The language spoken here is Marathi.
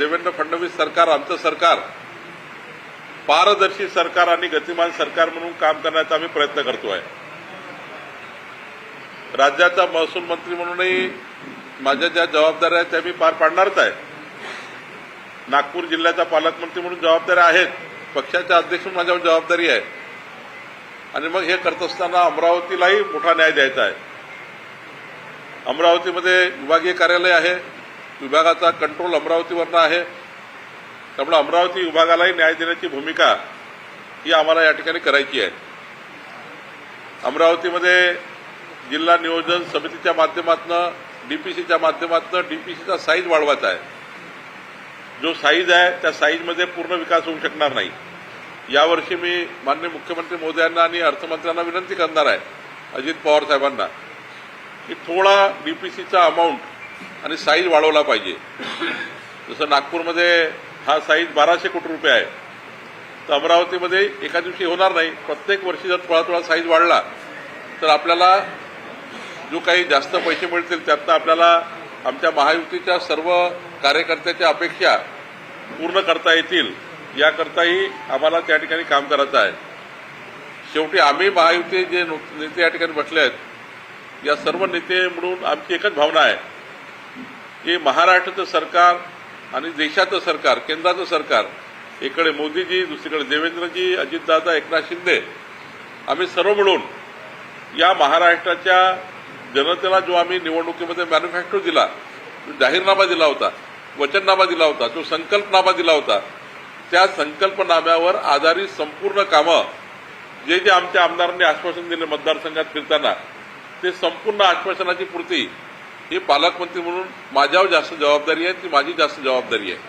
देवेंद्र फडणवीस सरकार आमचं सरकार पारदर्शी सरकार आणि गतिमान सरकार म्हणून काम करण्याचा आम्ही प्रयत्न करतोय. राज्याचा महसूल मंत्री म्हणूनही माझ्या ज्या जबाबदाऱ्या आहेत त्या मी पार पाडणारच आहे. नागपूर जिल्ह्याचा पालकमंत्री म्हणून जबाबदाऱ्या आहेत. पक्षाच्या अध्यक्ष म्हणून माझ्यावर जबाबदारी आहे. आणि मग हे करत असताना अमरावतीलाही मोठा न्याय द्यायचा आहे. अमरावतीमध्ये विभागीय कार्यालय आहे. विभागाचा कंट्रोल अमरावतीवरनं आहे. त्यामुळे अमरावती विभागालाही न्याय देण्याची भूमिका ही आम्हाला या ठिकाणी करायची आहे. अमरावतीमध्ये जिल्हा नियोजन समितीच्या माध्यमातून डीपीसीच्या माध्यमातून डीपीसीचा साईज वाढवायचा आहे. जो साईज आहे त्या साईजमध्ये पूर्ण विकास होऊ शकणार नाही. यावर्षी मी मान्य मुख्यमंत्री मोदयांना आणि अर्थमंत्र्यांना विनंती करणार आहे अजित पवार साहेबांना की थोडा डीपीसीचा अमाऊंट आणि साईज वाढवला पाहिजे. जसं नागपूरमध्ये हा साईज बाराशे कोटी रुपये आहे. तर अमरावतीमध्ये एका दिवशी होणार नाही. प्रत्येक वर्षी जर थोडा थोडा साईज वाढला तर आपल्याला जो काही जास्त पैसे मिळतील त्यातनं आपल्याला आमच्या महायुतीच्या सर्व कार्यकर्त्याच्या अपेक्षा पूर्ण करता येतील याकरताही आम्हाला त्या ठिकाणी काम करायचं आहे. शेवटी आम्ही महायुती जे नेते या ठिकाणी बसले आहेत या सर्व नेते म्हणून आमची एकच भावना आहे. की महाराष्ट्राचं सरकार आणि देशाचं सरकार केंद्राचं सरकार इकडे मोदीजी दुसरीकडे देवेंद्रजी अजितदादा एकनाथ शिंदे आम्ही सर्व मिळून या महाराष्ट्राच्या जनतेला जो आम्ही निवडणुकीमध्ये मॅन्युफॅक्चर दिला जो जाहीरनामा दिला होता वचननामा दिला होता जो संकल्पनामा दिला होता त्या संकल्पनाम्यावर आधारित संपूर्ण कामं जे जे आमच्या आमदारांनी आश्वासन दिले मतदारसंघात फिरताना ते संपूर्ण आश्वासनाची पूर्ती ही पालकमंत्री म्हणून माझ्यावर जास्त जबाबदारी आहे ती माझी जास्त जबाबदारी आहे.